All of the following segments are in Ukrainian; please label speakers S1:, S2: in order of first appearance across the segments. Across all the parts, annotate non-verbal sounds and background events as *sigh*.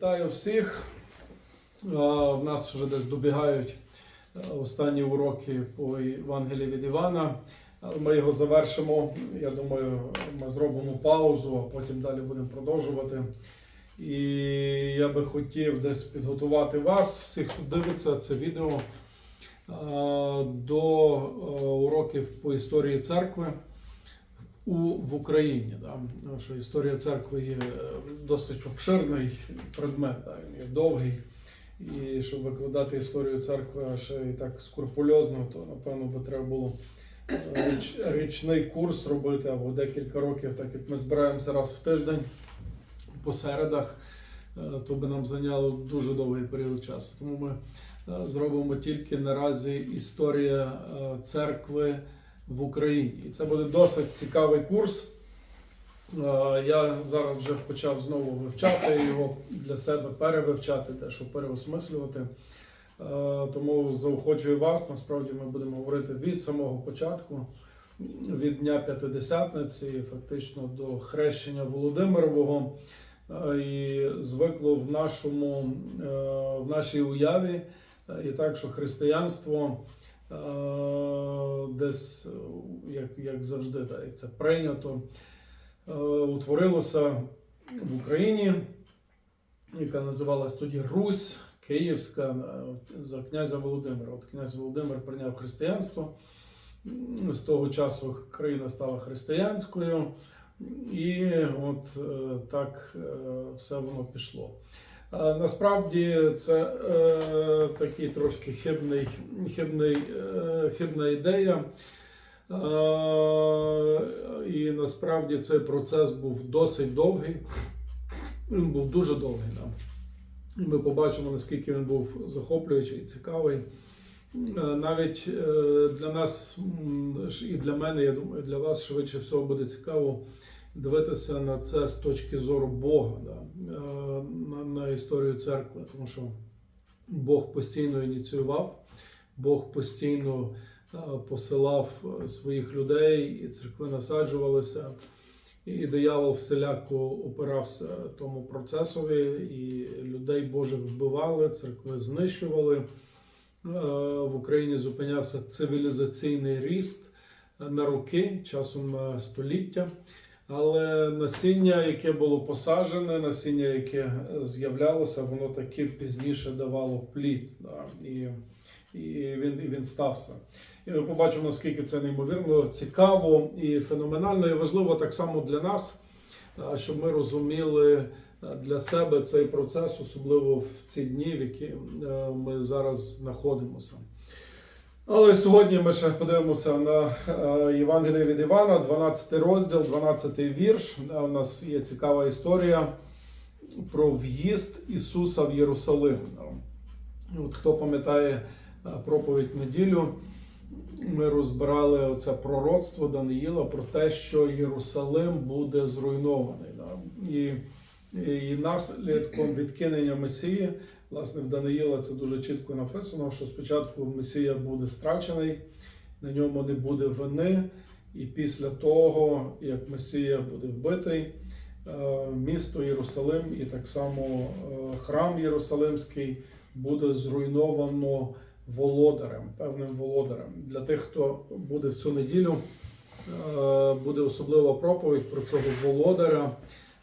S1: Вітаю всіх. В нас вже десь добігають е, останні уроки по Євангелії від Івана. Ми його завершимо. Я думаю, ми зробимо паузу, а потім далі будемо продовжувати. І я би хотів десь підготувати вас, всіх, хто дивиться це відео до е, уроків по історії церкви у, в Україні. Да? Що історія церкви є е, досить обширний предмет, да? він є довгий. І щоб викладати історію церкви ще і так скрупульозно, то напевно би треба було е, річ, річний курс робити або декілька років, так як ми збираємося раз в тиждень по середах, е, то би нам зайняло дуже довгий період часу. Тому ми зробимо тільки наразі історія церкви в Україні. І це буде досить цікавий курс. Е, Я зараз вже почав знову вивчати його для себе, перевивчати, дещо переосмислювати. Е, Тому заохочую вас. Насправді ми будемо говорити від самого початку, від Дня П'ятидесятниці, фактично до хрещення Володимирового. Е, І звикло в нашому в нашій уяві і так, що християнство десь, як, як завжди, так, як це прийнято, утворилося в Україні, яка називалась тоді Русь Київська за князя Володимира. От князь Володимир прийняв християнство. З того часу країна стала християнською, і от е, так е, все воно пішло. Насправді це е, такий трошки хибний, хибний, е, хибна ідея. Е, і насправді цей процес був досить довгий. Він був дуже довгий. Да. Ми побачимо, наскільки він був захоплюючий і цікавий. Е, Навіть е, для нас і для мене, я думаю, для вас швидше всього буде цікаво дивитися на це з точки зору Бога, да, е, на, на історію церкви, тому що Бог постійно ініціював, Бог постійно е, посилав е, своїх людей, і церкви насаджувалися. І диявол всіляко опирався тому процесові, і людей Божих вбивали, церкви знищували. В Україні зупинявся цивілізаційний ріст на роки, часом на століття. Але насіння, яке було посаджене, насіння, яке з'являлося, воно таки пізніше давало плід. Да? І, і, він, і він стався. І ми побачимо, наскільки це неймовірно цікаво і феноменально, і важливо так само для нас, щоб ми розуміли для себе цей процес, особливо в ці дні, в які е, ми зараз знаходимося. Але сьогодні ми ще подивимося на е, Євангеліє від Івана, 12 розділ, 12 вірш. Е, У нас є цікава історія про в'їзд Ісуса в Єрусалим. От хто пам'ятає е, проповідь неділю, ми розбирали оце пророцтво Даниїла про те, що Єрусалим буде зруйнований. І, і наслідком відкинення Месії, власне, в Даниїла це дуже чітко написано, що спочатку Месія буде страчений, на ньому не буде вини, і після того, як Месія буде вбитий, е, місто Єрусалим і так само е, храм Єрусалимський буде зруйновано володарем, певним володарем. Для тих, хто буде в цю неділю, е, буде особлива проповідь про цього володаря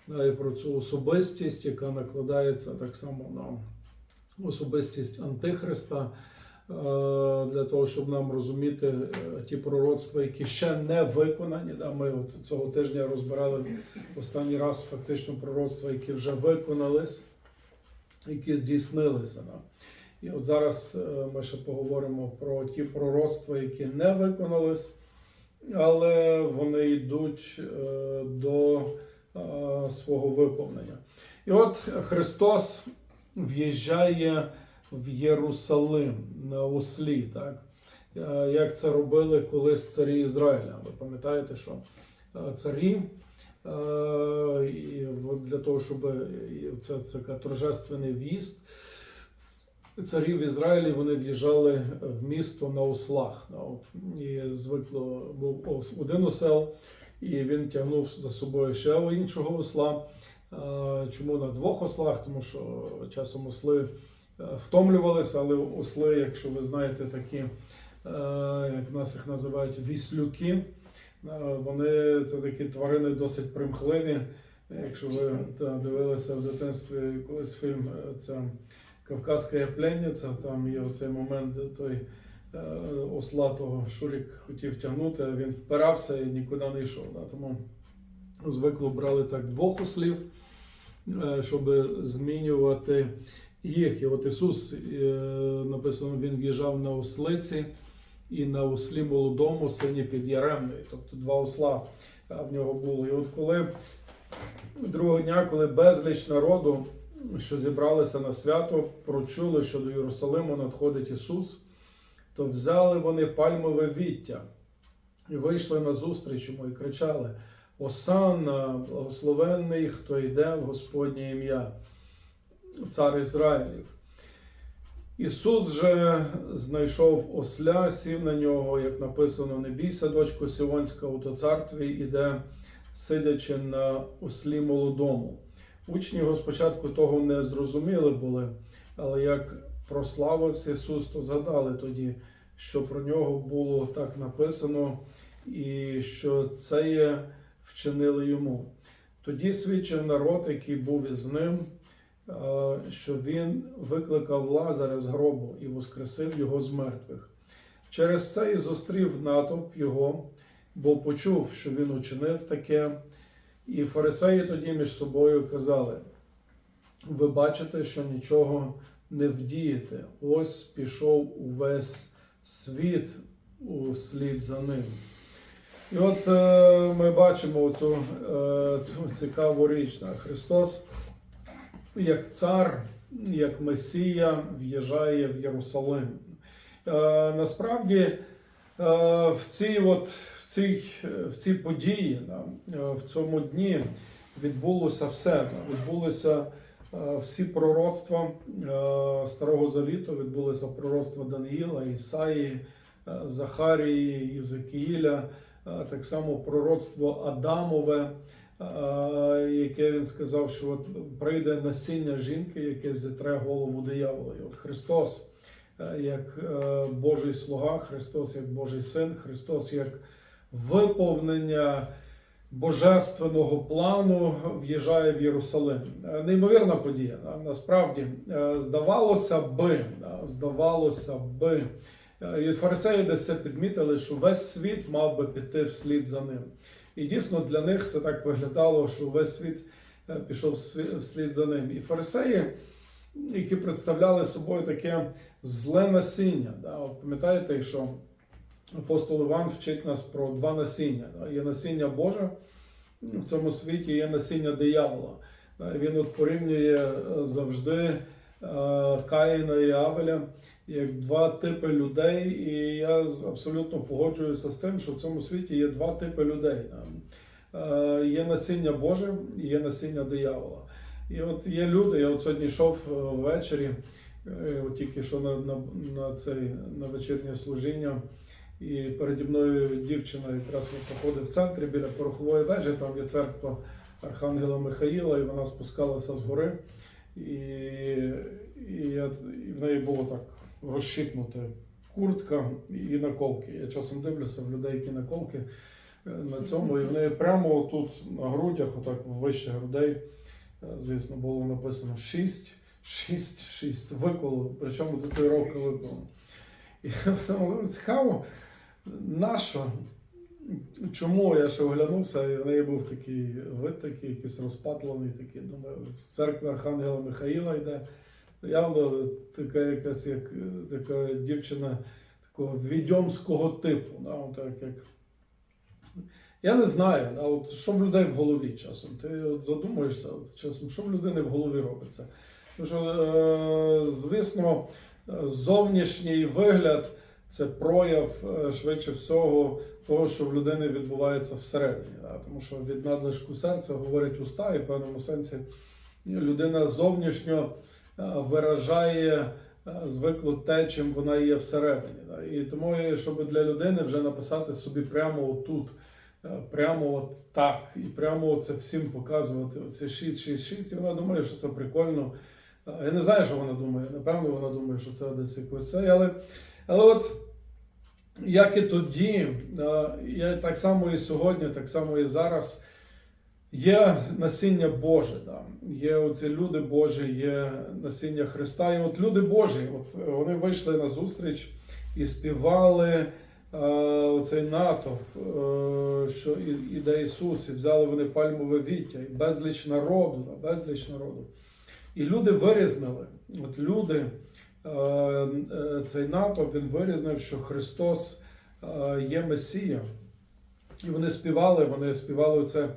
S1: і про цю особистість, яка накладається так само на особистість Антихриста. е, Для того, щоб нам розуміти е, ті пророцтва, які ще не виконані. Ми от цього тижня розбирали останній раз фактично пророцтва, які вже виконались, які здійснилися. І от зараз е, ми ще поговоримо про ті пророцтва, які не виконались, але вони йдуть до свого виповнення. І от Христос в'їжджає в Єрусалим на ослі, так? Е, Як це робили колись царі Ізраїля. Ви пам'ятаєте, що е, царі е, для того, щоб це, це торжественний в'їзд царів Ізраїлі вони в'їжджали в місто на ослах. І звикло був один осел, і він тягнув за собою ще іншого осла. Е, Чому на двох ослах? Тому що часом осли е, втомлювалися, але осли, якщо ви знаєте, такі, е, як нас їх називають, віслюки, вони це такі тварини досить примхливі. Якщо ви та, дивилися в дитинстві колись фільм, це Кавказька пленниця, там є оцей момент, де той е, осла того Шурік хотів тягнути, він впирався і нікуди не йшов. Да? Тому звикло брали так двох ослів, е, щоб змінювати їх. І от Ісус е, написано, Він в'їжджав на ослиці і на ослі молодому сині під Яремною, тобто два осла е, в нього було. І от коли другого дня, коли безліч народу, що зібралися на свято, прочули, що до Єрусалиму надходить Ісус, то взяли вони пальмове віття і вийшли на зустріч йому і кричали: Осанна, благословенний, хто йде в Господнє ім'я, цар Ізраїлів. Ісус же знайшов осля, сів на нього, як написано, не бійся, дочко Сіонська, ото цар твій іде, сидячи на ослі молодому. Учні його спочатку того не зрозуміли були, але як прославився Ісус, то згадали тоді, що про нього було так написано, і що це є вчинили йому. Тоді свідчив народ, який був із ним, е, що він викликав Лазаря з гробу і воскресив його з мертвих. Через це і зустрів натовп його, бо почув, що він учинив таке. І фарисеї тоді між собою казали: ви бачите, що нічого не вдієте. Ось пішов увесь світ у слід за ним. І от е, ми бачимо цю, е, цю цікаву річ. Да? Христос, як цар, як Месія, в'їжджає в Єрусалим. Е, насправді, е, в цій, от, в цій, в цій події, да, е, в цьому дні відбулося все. Да? Відбулися е, всі пророцтва е, Старого Завіту, відбулися пророцтва Даниїла, Ісаї, е, Захарії, Єзекіїля, так само пророцтво Адамове, яке він сказав, що от прийде насіння жінки, яке зітре голову диявола. І от Христос, е, як е, Божий слуга, Христос як Божий син, Христос як виповнення божественного плану в'їжджає в Єрусалим. Е, Неймовірна подія. Насправді, здавалося би, здавалося би. Е, фарисеї десь підмітили, що весь світ мав би піти вслід за ним. І дійсно для них це так виглядало, що весь світ е, пішов вслід за ним. І фарисеї, які представляли собою таке зле насіння. Да? От пам'ятаєте, що апостол Іван вчить нас про два насіння. Да? Є насіння Боже в цьому світі, є насіння диявола. Він от порівнює е, завжди Каїна і Авеля як два типи людей, і я абсолютно погоджуюся з тим, що в цьому світі є два типи людей. Е, Є насіння Боже і є насіння диявола. І от є люди, я от сьогодні йшов е, ввечері, е, от тільки що на, на, на, цей, на вечірнє служіння, і переді мною дівчина якраз я проходив в центрі біля порохової вежі, там є церква Архангела Михаїла, і вона спускалася з гори. І, і, я, і в неї було так розщипнута куртка і наколки. Я часом дивлюся в людей, які наколки е, на цьому, і в неї прямо тут на грудях, отак вище грудей, е, звісно, було написано 6, 6, 6 виколу, причому татуїровка виколу. І тому цікаво, нащо? Чому я ще оглянувся, і в неї був такий вид, такий, якийсь розпатлений, такий, думаю, з церкви Архангела Михаїла йде. Явно така якась як е, така дівчина такого відьомського типу. Да, от так, як... Я не знаю, да, от, що в людей в голові часом. Ти от задумуєшся, от, часом, що в людини в голові робиться. Тому що, е, звісно, зовнішній вигляд це прояв е, швидше всього того, що в людини відбувається всередині. Да? Тому що від надлишку серця говорять уста, і в певному сенсі людина зовнішньо виражає е, звикло те, чим вона є всередині. І тому, е, щоб для людини вже написати собі прямо отут, е, прямо от так, і прямо це всім показувати. Оце 666, і вона думає, що це прикольно. Е, Я не знаю, що вона думає. Напевно, вона думає, що це десь якось це. Але, але от як і тоді, е, я так само і сьогодні, так само і зараз. Є насіння Боже, да. є оці люди Божі, є насіння Христа. І от люди Божі, от вони вийшли на зустріч і співали е, оцей натовп, е, що іде Ісус, і взяли вони пальмове віття, і безліч народу, да, безліч народу. І люди вирізнили, от люди, е, е, цей натовп, він вирізнив, що Христос е, є Месія. І вони співали, вони співали це,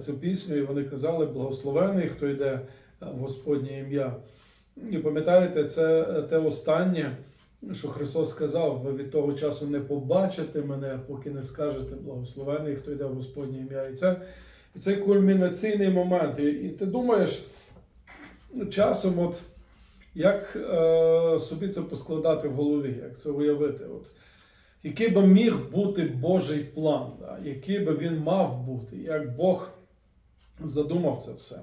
S1: цю пісню, і вони казали: благословений, хто йде е, в Господнє ім'я. І пам'ятаєте, це е, те останнє, що Христос сказав: ви від того часу не побачите мене, поки не скажете благословений, хто йде в Господнє ім'я. І це, і це кульмінаційний момент. І, і ти думаєш часом, от як е, собі це поскладати в голові, як це уявити? От, який би міг бути Божий план, да? який би він мав бути, як Бог задумав це все.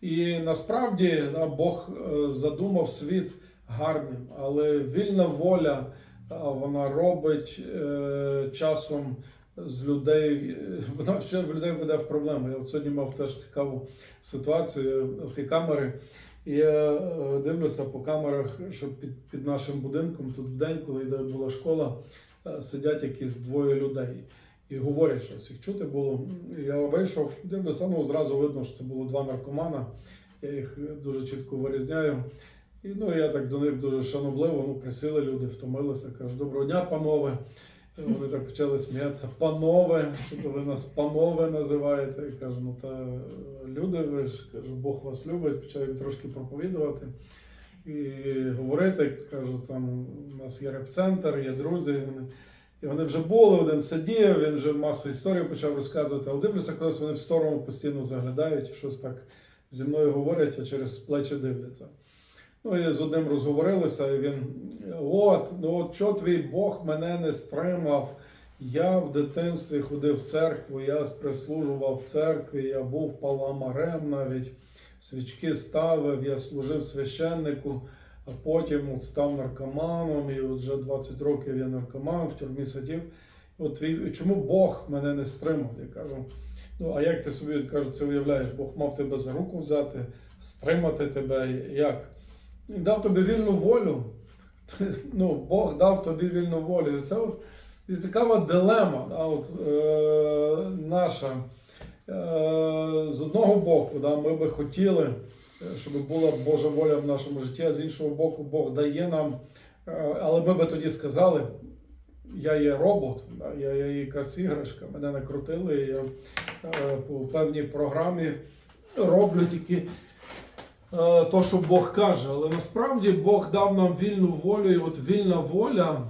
S1: І насправді да, Бог е, задумав світ гарним, але вільна воля вона робить е, часом з людей, е, *laughs* вона ще в людей веде в проблеми. Я от сьогодні мав теж цікаву ситуацію з камери. І я е, дивлюся по камерах, що під, під нашим будинком тут в день, коли була школа, сидять якісь двоє людей і говорять щось. Їх чути було. Я вийшов, дивлюся, ну зразу видно, що це було два наркомана. Я їх дуже чітко вирізняю. І ну, я так до них дуже шанобливо, ну, присіли люди, втомилися. Кажу, доброго дня, панове. Вони так почали сміятися. Панове, що ви нас панове називаєте. Я кажу, ну та е, люди, ви ж кажу, Бог вас любить, почав їм трошки проповідувати і говорити. Кажу, там у нас є реп-центр, є друзі. Вони, і вони вже були, один сидів, він вже масу історію почав розказувати, але дивлюся, колись вони в сторону постійно заглядають, щось так зі мною говорять, а через плечі дивляться. Ну і з одним розговорилися, і він: от, ну от що твій Бог мене не стримав. Я в дитинстві ходив в церкву, я прислужував в церкві, я був паламарем навіть, свічки ставив, я служив священнику, а потім от став наркоманом, і от вже 20 років я наркоман, в тюрмі сидів. От чому Бог мене не стримав? Я кажу, ну а як ти собі кажу, це уявляєш? Бог мав тебе за руку взяти, стримати тебе. Як? Він дав тобі вільну волю. *laughs* Ну, Бог дав тобі вільну волю. І це от і цікава дилема да, от, е, наша. Е, з одного боку, да, ми би хотіли, щоб була Божа воля в нашому житті, а з іншого боку, Бог дає нам. Е, але ми би тоді сказали, я є робот, я є якась іграшка, мене накрутили, я е, по певній програмі роблю тільки е, то, що Бог каже. Але насправді Бог дав нам вільну волю, і от вільна воля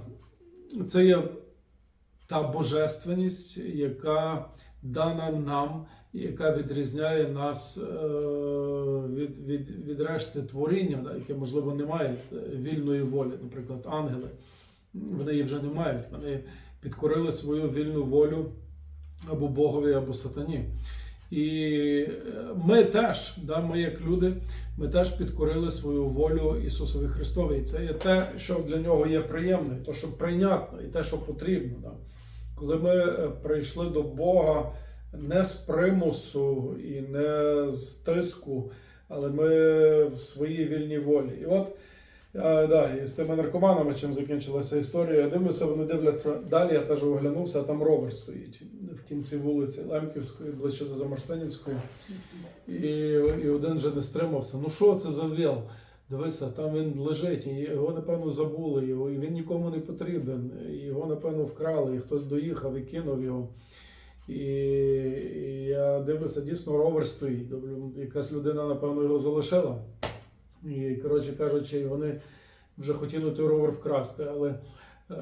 S1: це є та божественність, яка дана нам, яка відрізняє нас е, від, від, від решти творіння, яке, можливо, не має е, вільної волі, наприклад, ангели. Вони її вже не мають. Вони підкорили свою вільну волю або Богові, або сатані. І е, ми теж, да, ми як люди, ми теж підкорили свою волю Ісусові Христові. І це є те, що для нього є приємне, те, що прийнятно, і те, що потрібно. Да. Коли ми прийшли до Бога не з примусу і не з тиску, але ми в своїй вільній волі. І от а, да, і з тими наркоманами, чим закінчилася історія, я дивлюся, вони дивляться далі, я теж оглянувся, а там ровер стоїть в кінці вулиці Лемківської, ближче до Замарстинівської. І, і один вже не стримався. Ну що це за віл? Дивися, там він лежить, його, напевно, забули, його, і він нікому не потрібен. Його, напевно, вкрали, і хтось доїхав і кинув його. І, і я дивлюся, дійсно ровер стоїть. Якась людина, напевно, його залишила. І, коротше кажучи, вони вже хотіли той ровер вкрасти, але е,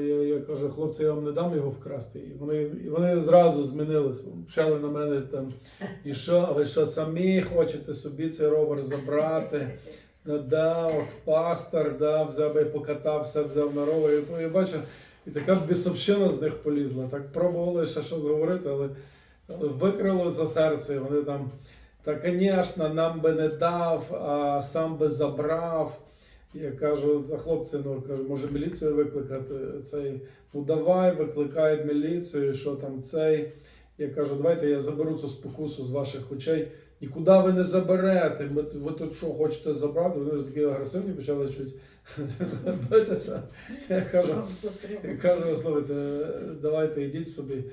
S1: я, я кажу, хлопці, я вам не дам його вкрасти. І вони, і вони зразу змінилися. Почали на мене там, і що, а ви що самі хочете собі цей ровер забрати? Да, от пастор, да, взяв і покатався, взяв на ровер. І я бачу, І така бісовщина з них полізла. Так пробували ще щось говорити, але, але викрило за серце. Вони там, та, звісно, нам би не дав, а сам би забрав. Я кажу, та хлопці, ну кажу, може міліцію викликати цей. Ну давай, викликають міліцію, що там цей. Я кажу, давайте я заберу цю спокусу з ваших очей. Нікуди ви не заберете. Ми, ви тут що хочете забрати? Вони ж такі агресивні почали чуть. Я кажу, кажу, слухайте, давайте йдіть собі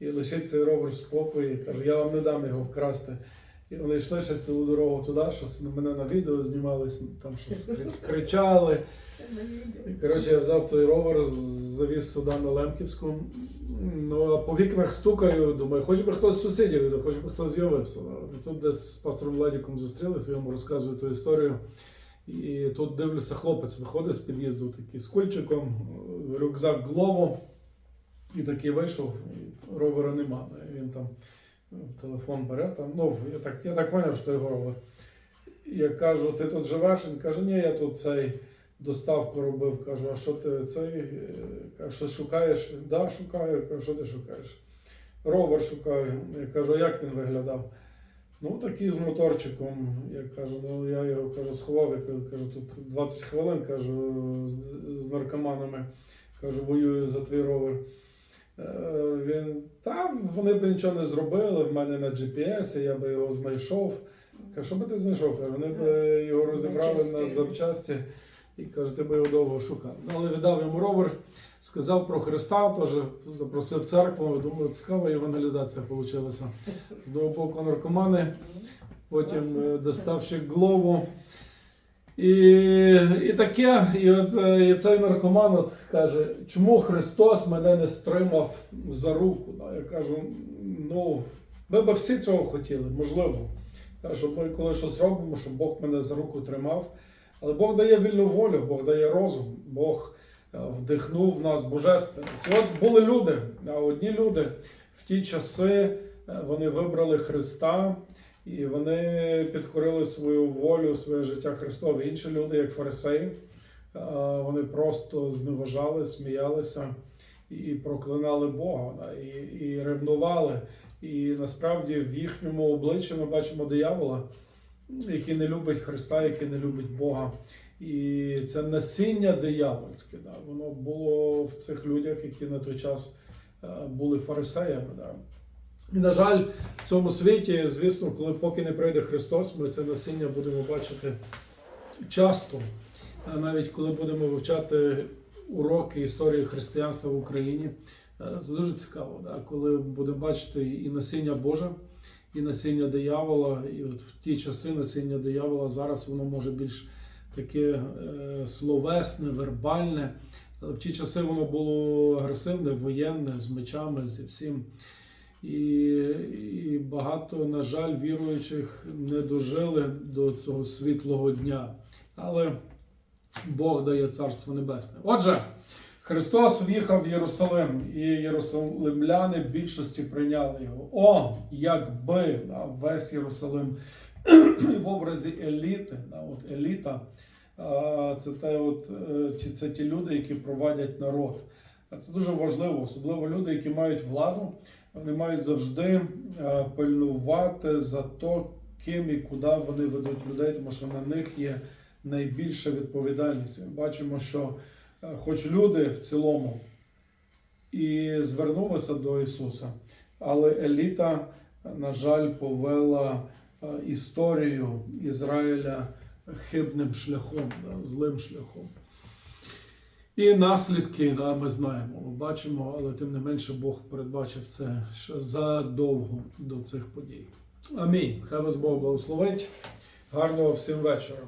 S1: і лишіть цей ровер в спокої. Кажу, я вам не дам його вкрасти. І вони йшли ще цілу дорогу туди, щось мене на відео знімались, там щось *laughs* кричали. І, коротше, я взяв той ровер, завіз сюди на Лемківську. Ну, а по вікнах стукаю, думаю, хоч би хтось з сусідів, хоч би хтось з'явився. Тут десь з пастором Ладіком зустрілися, я йому розказую ту історію. І тут дивлюся, хлопець виходить з під'їзду такий з кульчиком, рюкзак Глово. І такий вийшов, ровера нема. Він там телефон бере. Там, ну, я так, я так зрозумів, що його ровер. Я кажу, ти тут живеш? Він каже, ні, я тут цей доставку робив. Кажу, а що ти цей? е, Щось шукаєш? Да, шукаю. Кажу, що ти шукаєш? Ровер шукаю. Я кажу, «А як він виглядав? Ну, такий з моторчиком. Я кажу, ну я його кажу, сховав, я кажу, кажу, тут 20 хвилин кажу, з, з наркоманами. Кажу, воюю за твій ровер. Е, Він там вони б нічого не зробили. В мене на GPS, я би його знайшов. Кажу, що би ти знайшов? Кажу, вони б е, його розібрали на запчасті і каже, ти би його довго шукав. Ну, але віддав йому ровер, сказав про Христа, теж запросив церкву. Думаю, цікава евангелізація вийшла. З другого боку наркомани, потім е, доставши глову. І, і таке, і от е, і цей наркоман от каже, чому Христос мене не стримав за руку? Я кажу, ну, ми б всі цього хотіли, можливо. Щоб ми коли щось робимо, щоб Бог мене за руку тримав. Але Бог дає вільну волю, Бог дає розум, Бог вдихнув в нас божественність. І от були люди, а одні люди в ті часи е, вони вибрали Христа. І вони підкорили свою волю, своє життя Христове. Інші люди, як фарисеї, е, вони просто зневажали, сміялися і проклинали Бога і, і ревнували. І насправді в їхньому обличчі ми бачимо диявола, який не любить Христа, який не любить Бога. І це насіння диявольське. Да, воно було в цих людях, які на той час е, були фарисеями. Да. І, на жаль, в цьому світі, звісно, коли поки не прийде Христос, ми це насіння будемо бачити часто. Навіть коли будемо вивчати уроки історії християнства в Україні, е, це дуже цікаво, да? коли будемо бачити і насіння Боже, і насіння диявола. І от в ті часи насіння диявола зараз воно може більш таке е, словесне, вербальне. Але в ті часи воно було агресивне, воєнне, з мечами, зі всім. І, і багато, на жаль, віруючих не дожили до цього світлого дня. Але Бог дає Царство Небесне. Отже, Христос в'їхав в Єрусалим, і єрусалимляни в більшості прийняли його. О, якби весь Єрусалим в образі еліти, да, от еліта, це, те, от, е, чи це ті люди, які провадять народ. Це дуже важливо, особливо люди, які мають владу. Вони мають завжди е, пильнувати за то, ким і куди вони ведуть людей, тому що на них є найбільша відповідальність. Ми бачимо, що е, хоч люди в цілому і звернулися до Ісуса, але еліта, на жаль, повела історію Ізраїля хибним шляхом, да, злим шляхом. І наслідки да, ми знаємо, ми бачимо, але тим не менше Бог передбачив це ще задовго до цих подій. Амінь. Хай вас Бог благословить. Гарного всім вечора.